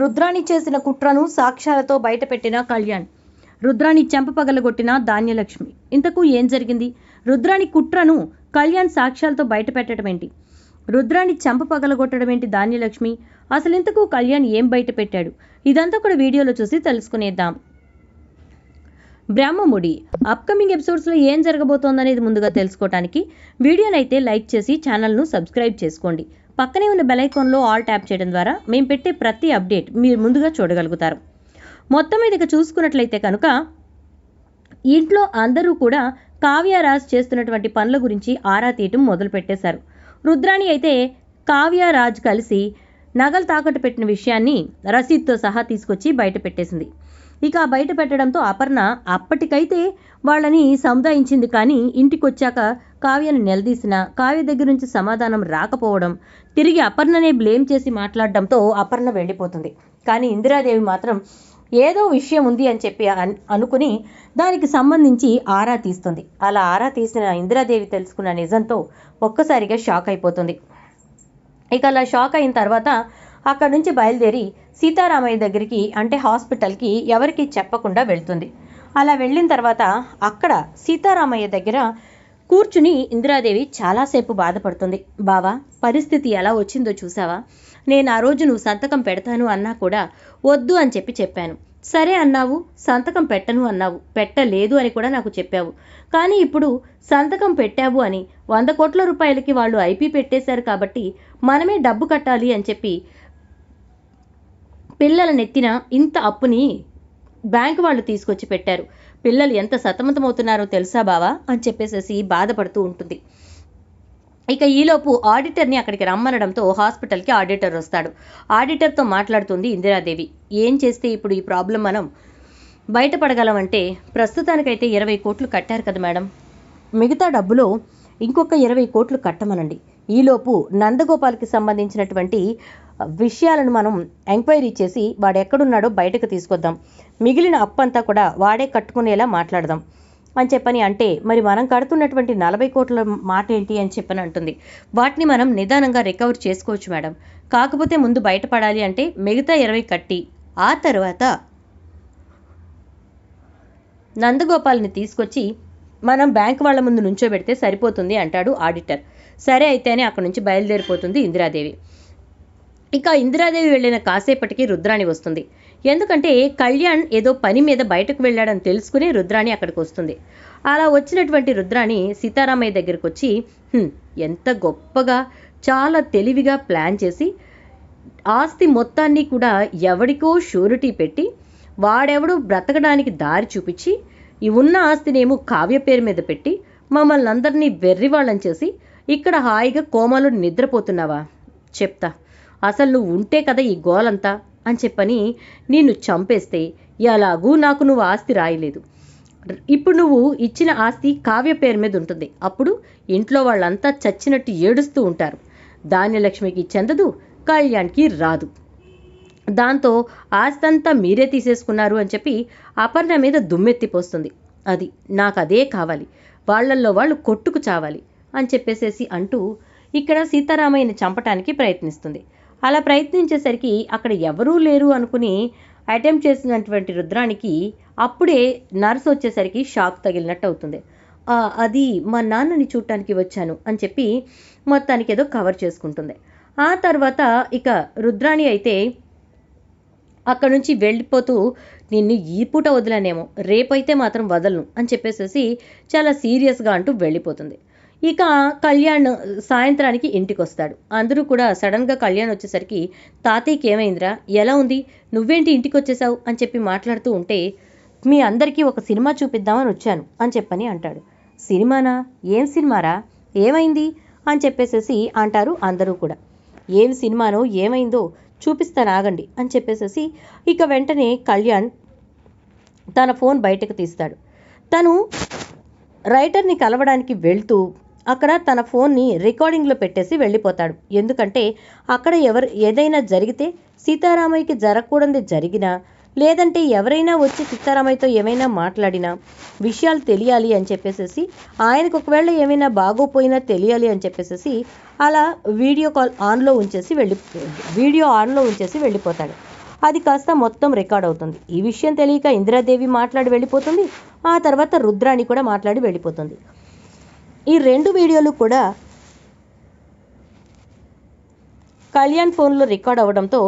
రుద్రాణి చేసిన కుట్రను సాక్ష్యాలతో బయటపెట్టిన కళ్యాణ్. రుద్రాణి చెంపపగలగొట్టిన ధాన్యలక్ష్మి. ఇంతకు ఏం జరిగింది? రుద్రాణి కుట్రను కళ్యాణ్ సాక్ష్యాలతో బయటపెట్టడం ఏంటి రుద్రాణి చెంప పగలగొట్టడం ఏంటి ధాన్యలక్ష్మి? అసలు ఇంతకు కళ్యాణ్ ఏం బయట పెట్టాడు ఇదంతా కూడా వీడియోలో చూసి తెలుసుకునేద్దాం. బ్రహ్మముడి అప్కమింగ్ ఎపిసోడ్స్లో ఏం జరగబోతోందనేది ముందుగా తెలుసుకోవడానికి వీడియోనైతే లైక్ చేసి ఛానల్ను సబ్స్క్రైబ్ చేసుకోండి. పక్కనే ఉన్న బెల్ ఆల్ ట్యాప్ చేయడం ద్వారా మేము పెట్టే ప్రతి అప్డేట్ మీరు ముందుగా చూడగలుగుతారు. మొత్తం మీద ఇక చూసుకున్నట్లయితే కనుక ఇంట్లో అందరూ కూడా కావ్యరాజ్ చేస్తున్నటువంటి పనుల గురించి ఆరా తీయటం మొదలు పెట్టేశారు. రుద్రాణి అయితే కావ్యరాజ్ కలిసి నగలు తాకట్టు పెట్టిన విషయాన్ని రసీద్తో సహా తీసుకొచ్చి బయట పెట్టేసింది. ఇక బయట పెట్టడంతో అపర్ణ అప్పటికైతే వాళ్ళని సముదాయించింది కానీ ఇంటికి వచ్చాక కావ్యను నిలదీసిన కావ్య దగ్గర నుంచి సమాధానం రాకపోవడం తిరిగి అపర్ణనే బ్లేమ్ చేసి మాట్లాడడంతో అపర్ణ వెళ్ళిపోతుంది. కానీ ఇందిరాదేవి మాత్రం ఏదో విషయం ఉంది అని చెప్పి అనుకుని దానికి సంబంధించి ఆరా తీస్తుంది. అలా ఆరా తీసిన ఇందిరాదేవి తెలుసుకున్న నిజంతో ఒక్కసారిగా షాక్ అయిపోతుంది. ఇక అలా షాక్ అయిన తర్వాత అక్కడ నుంచి బయలుదేరి సీతారామయ్య దగ్గరికి అంటే హాస్పిటల్కి ఎవరికి చెప్పకుండా వెళ్తుంది. అలా వెళ్ళిన తర్వాత అక్కడ సీతారామయ్య దగ్గర కూర్చుని ఇందిరాదేవి చాలాసేపు బాధపడుతుంది. బావా పరిస్థితి ఎలా వచ్చిందో చూసావా? నేను ఆ రోజు నువ్వు సంతకం పెడతాను అన్నా కూడా వద్దు అని చెప్పి చెప్పాను. సరే అన్నావు సంతకం పెట్టను అన్నావు. పెట్టలేదు అని కూడా నాకు చెప్పావు. కానీ ఇప్పుడు సంతకం పెట్టావు అని వంద కోట్ల రూపాయలకి వాళ్ళు ఐపీ పెట్టేశారు కాబట్టి మనమే డబ్బు కట్టాలి అని చెప్పి పిల్లల నెత్తిన ఇంత అప్పుని బ్యాంకు వాళ్ళు తీసుకొచ్చి పెట్టారు. పిల్లలు ఎంత సతమతమవుతున్నారో తెలుసా బావా? అని చెప్పేసేసి బాధపడుతూ ఉంటుంది. ఇక ఈలోపు ఆడిటర్ని అక్కడికి రమ్మనడంతో హాస్పిటల్కి ఆడిటర్ వస్తాడు. ఆడిటర్తో మాట్లాడుతుంది ఇందిరాదేవి. ఏం చేస్తే ఇప్పుడు ఈ ప్రాబ్లం మనం? బయటపడగలమంటే ప్రస్తుతానికైతే ఇరవై కోట్లు కట్టారు కదా మేడం. మిగతా డబ్బులో ఇంకొక ఇరవై కోట్లు కట్టమనండి. ఈలోపు నందగోపాల్కి సంబంధించినటువంటి విషయాలను మనం ఎంక్వైరీ చేసి వాడు ఎక్కడున్నాడో బయటకు తీసుకొద్దాం. మిగిలిన అప్పంతా కూడా వాడే కట్టుకునేలా మాట్లాడదాం. అని చెప్పని అంటే మరి మనం కడుతున్నటువంటి నలభై కోట్ల మాట ఏంటి అని చెప్పని అంటుంది. వాటిని మనం నిదానంగా రికవర్ చేసుకోవచ్చు మేడం. కాకపోతే ముందు బయటపడాలి అంటే మిగతా ఇరవై కట్టి ఆ తర్వాత నందగోపాల్ని తీసుకొచ్చి మనం బ్యాంక్ వాళ్ళ ముందు నుంచోబెడితే సరిపోతుంది అంటాడు ఆడిటర్. సరే అయితేనే అక్కడి నుంచి బయలుదేరిపోతుంది ఇందిరాదేవి. ఇక ఇందిరాదేవి వెళ్ళిన కాసేపటికి రుద్రాణి వస్తుంది. ఎందుకంటే కళ్యాణ్ ఏదో పని మీద బయటకు వెళ్ళాడని తెలుసుకుని రుద్రాణి అక్కడికి వస్తుంది. అలా వచ్చినటువంటి రుద్రాణి సీతారామయ్య దగ్గరికి వచ్చి ఎంత గొప్పగా చాలా తెలివిగా ప్లాన్ చేసి ఆస్తి మొత్తాన్ని కూడా ఎవడికో షూరిటీ పెట్టి వాడెవడో బ్రతకడానికి దారి చూపించి ఈ ఉన్న ఆస్తినేమో కావ్య పేరు మీద పెట్టి మమ్మల్ని అందరినీ వెర్రివాళ్ళని చేసి ఇక్కడ హాయిగా కోమలో నిద్రపోతున్నావా? చెప్తా. అసలు నువ్వు ఉంటే కదా ఈ గోలంతా అని చెప్పని నిన్ను చంపేస్తే ఎలాగూ నాకు నువ్వు ఆస్తి రాయలేదు. ఇప్పుడు నువ్వు ఇచ్చిన ఆస్తి కావ్య పేరు మీద ఉంటుంది. అప్పుడు ఇంట్లో వాళ్ళంతా చచ్చినట్టు ఏడుస్తూ ఉంటారు. ధాన్యలక్ష్మికి చెందదు కళ్యాణ్కి రాదు. దాంతో ఆస్తంతా మీరే తీసేసుకున్నారు అని చెప్పి అపర్ణ మీద దుమ్మెత్తిపోస్తుంది అది నాకు అదే కావాలి. వాళ్ళల్లో వాళ్ళు కొట్టుకు చావాలి అని చెప్పేసేసి అంటూ ఇక్కడ సీతారామయ్యని చంపటానికి ప్రయత్నిస్తుంది. అలా ప్రయత్నించేసరికి అక్కడ ఎవరూ లేరు అనుకుని అటెంప్ట్ చేసినటువంటి రుద్రానికి అప్పుడే నర్స్ వచ్చేసరికి షాక్ తగిలినట్టు అవుతుంది. అది మా నాన్నని చూడటానికి వచ్చాను అని చెప్పి మొత్తానికి ఏదో కవర్ చేసుకుంటుంది. ఆ తర్వాత ఇక రుద్రాణి అయితే అక్కడ నుంచి వెళ్ళిపోతూ నిన్ను ఈ పూట వదిలేనేమో రేపైతే మాత్రం వదలను అని చెప్పేసేసి చాలా సీరియస్గా అంటూ వెళ్ళిపోతుంది. ఇక కళ్యాణ్ సాయంత్రానికి ఇంటికి వస్తాడు అందరూ కూడా సడన్గా కళ్యాణ్ వచ్చేసరికి తాతయ్యకి ఏమైందిరా? ఎలా ఉంది? నువ్వేంటి ఇంటికి వచ్చేసావు అని చెప్పి మాట్లాడుతూ ఉంటే మీ అందరికీ ఒక సినిమా చూపిద్దామని వచ్చాను అని చెప్పని అంటాడు. సినిమానా? ఏం సినిమారా? ఏమైంది? అని చెప్పేసేసి అంటారు అందరూ కూడా. ఏం సినిమానో ఏమైందో చూపిస్తాను ఆగండి అని చెప్పేసేసి ఇక వెంటనే కళ్యాణ్ తన ఫోన్ బయటకు తీస్తాడు. తను రైటర్ని కలవడానికి వెళ్తూ అక్కడ తన ఫోన్ని రికార్డింగ్లో పెట్టేసి వెళ్ళిపోతాడు. ఎందుకంటే అక్కడ ఎవరు ఏదైనా జరిగితే సీతారామయ్యకి జరగకూడదు జరిగినా లేదంటే ఎవరైనా వచ్చి సీతారామయ్యతో ఏమైనా మాట్లాడినా విషయాలు తెలియాలి అని చెప్పేసేసి ఆయనకు ఒకవేళ ఏమైనా బాగోపోయినా తెలియాలి అని చెప్పేసేసి అలా వీడియో కాల్ ఆన్లో ఉంచేసి వెళ్ళి వీడియో ఆన్లో ఉంచేసి వెళ్ళిపోతాడు. అది కాస్త మొత్తం రికార్డ్ అవుతుంది. ఈ విషయం తెలియక ఇందిరాదేవి మాట్లాడి వెళ్ళిపోతుంది. ఆ తర్వాత రుద్రాణి కూడా మాట్లాడి వెళ్ళిపోతుంది. ఈ రెండు వీడియోలు కూడా కళ్యాణ్ ఫోన్లో రికార్డ్ అవ్వడంతో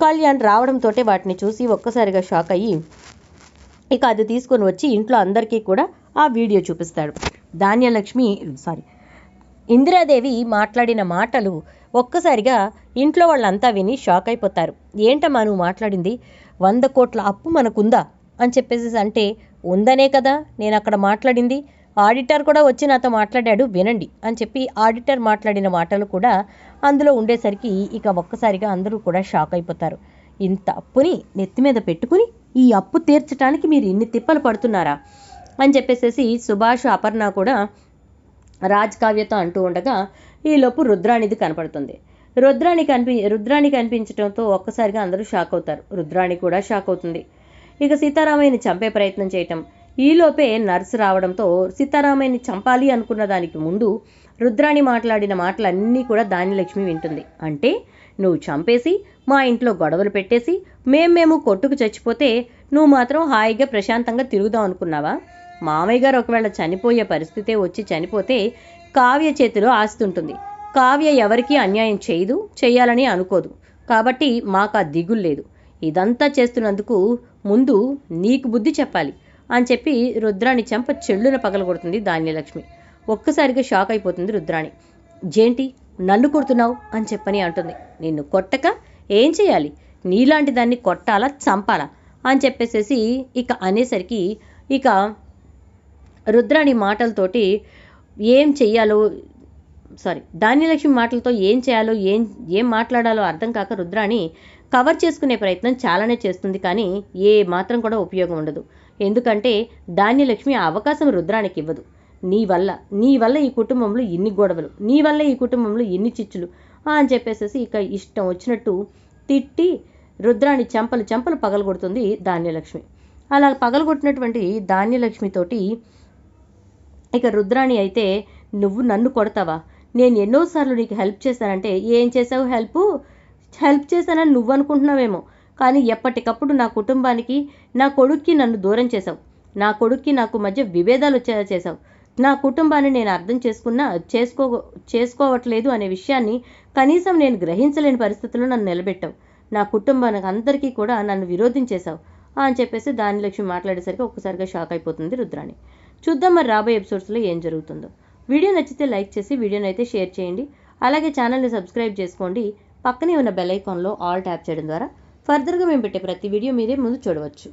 కళ్యాణ్ రావడంతో వాటిని చూసి ఒక్కసారిగా షాక్ అయ్యి ఇక అది తీసుకొని వచ్చి ఇంట్లో అందరికీ కూడా ఆ వీడియో చూపిస్తాడు. ధాన్యలక్ష్మి సారీ ఇందిరాదేవి మాట్లాడిన మాటలు ఒక్కసారిగా ఇంట్లో వాళ్ళంతా విని షాక్ అయిపోతారు. ఏంటమ్మా నువ్వు మాట్లాడింది? వంద కోట్ల అప్పు మనకుందా? అని చెప్పేసి అంటే ఉందనే కదా నేను అక్కడ మాట్లాడింది. ఆడిటర్ కూడా వచ్చి నాతో మాట్లాడాడు వినండి అని చెప్పి ఆడిటర్ మాట్లాడిన మాటలు కూడా అందులో ఉండేసరికి ఇక ఒక్కసారిగా అందరూ కూడా షాక్ అయిపోతారు. ఇంత అప్పుని నెత్తి మీద పెట్టుకుని ఈ అప్పు తీర్చడానికి మీరు ఇన్ని తిప్పలు పడుతున్నారా? అని చెప్పేసేసి సుభాష్ అపర్ణ కూడా రాజ్ కావ్యతో అంటూ ఉండగా ఈలోపు రుద్రాణిది కనపడుతుంది. రుద్రాణి కనిపి రుద్రాణి కనిపించడంతో ఒక్కసారిగా అందరూ షాక్ అవుతారు. రుద్రాణి కూడా షాక్ అవుతుంది. ఇక సీతారామయ్యని చంపే ప్రయత్నం చేయటం ఈలోపే నర్సు రావడంతో సీతారామయ్యని చంపాలి అనుకున్న దానికి ముందు రుద్రాణి మాట్లాడిన మాటలన్నీ కూడా దానిలక్ష్మి వింటుంది. అంటే నువ్వు చంపేసి మా ఇంట్లో గొడవలు పెట్టేసి మేము మేము కొట్టుకు చచ్చిపోతే నువ్వు మాత్రం హాయిగా ప్రశాంతంగా తిరుగుదాం అనుకున్నావా? మామయ్య గారు ఒకవేళ చనిపోయే పరిస్థితే వచ్చి చనిపోతే కావ్య చేతిలో ఆస్తుంటుంది కావ్య ఎవరికీ అన్యాయం చేయదు చేయాలని అనుకోదు. కాబట్టి మాకు ఆ దిగులు లేదు. ఇదంతా చేస్తున్నందుకు ముందు నీకు బుద్ధి చెప్పాలి. అని చెప్పి రుద్రాణి చెంప చెల్లున పగలగొడుతుంది ధాన్యలక్ష్మి. ఒక్కసారిగా షాక్ అయిపోతుంది రుద్రాణి. జేంటి నన్ను కొడుతున్నావు? అని చెప్పని అంటుంది. నిన్ను కొట్టక? ఏం చేయాలి? నీలాంటి దాన్ని కొట్టాలా? చంపాలా? అని చెప్పేసేసి ఇక అనేసరికి ఇక రుద్రాణి మాటలతోటి ఏం చెయ్యాలో సారీ ధాన్యలక్ష్మి మాటలతో ఏం చేయాలో ఏం ఏం మాట్లాడాలో అర్థం కాక రుద్రాణి కవర్ చేసుకునే ప్రయత్నం చాలానే చేస్తుంది కానీ ఏ మాత్రం కూడా ఉపయోగం ఉండదు. ఎందుకంటే ధాన్యలక్ష్మి ఆ అవకాశం రుద్రానికి ఇవ్వదు. నీ వల్ల నీ వల్ల ఈ కుటుంబంలో ఇన్ని గొడవలు నీ వల్ల ఈ కుటుంబంలో ఇన్ని చిచ్చులు అని చెప్పేసేసి ఇక ఇష్టం వచ్చినట్టు తిట్టి రుద్రాణి చెంపలు చెంపలు పగలగొడుతుంది ధాన్యలక్ష్మి. అలా పగలగొట్టినటువంటి ధాన్యలక్ష్మితోటి ఇక రుద్రాణి అయితే నువ్వు నన్ను కొడతావా? నేను ఎన్నోసార్లు నీకు హెల్ప్ చేశానంటే ఏం చేసావు హెల్ప్? హెల్ప్ చేశానని నువ్వు అనుకుంటున్నావేమో కానీ ఎప్పటికప్పుడు నా కుటుంబానికి నా కొడుక్కి నన్ను దూరం చేశావు. నా కొడుక్కి నాకు మధ్య విభేదాలు వచ్చేలా చేశావు. నా కుటుంబాన్ని నేను అర్థం చేసుకున్నా చేసుకో చేసుకోవట్లేదు అనే విషయాన్ని కనీసం నేను గ్రహించలేని పరిస్థితుల్లో నన్ను నిలబెట్టావు. నా కుటుంబానికి అందరికీ కూడా నన్ను విరోధించేశావు అని చెప్పేసి దానిలక్ష్మి మాట్లాడేసరికి ఒక్కసారిగా షాక్ అయిపోతుంది రుద్రాణి. చూద్దాం మరి రాబోయే ఎపిసోడ్స్లో ఏం జరుగుతుందో. వీడియో నచ్చితే లైక్ చేసి వీడియోని అయితే షేర్ చేయండి. అలాగే ఛానల్ని సబ్స్క్రైబ్ చేసుకోండి. పక్కనే ఉన్న బెల్ ఐకాన్లో ఆల్ ట్యాప్ చేయడం ద్వారా ఫర్దర్గా మేము పెట్టే ప్రతి వీడియో మీరే ముందు చూడవచ్చు.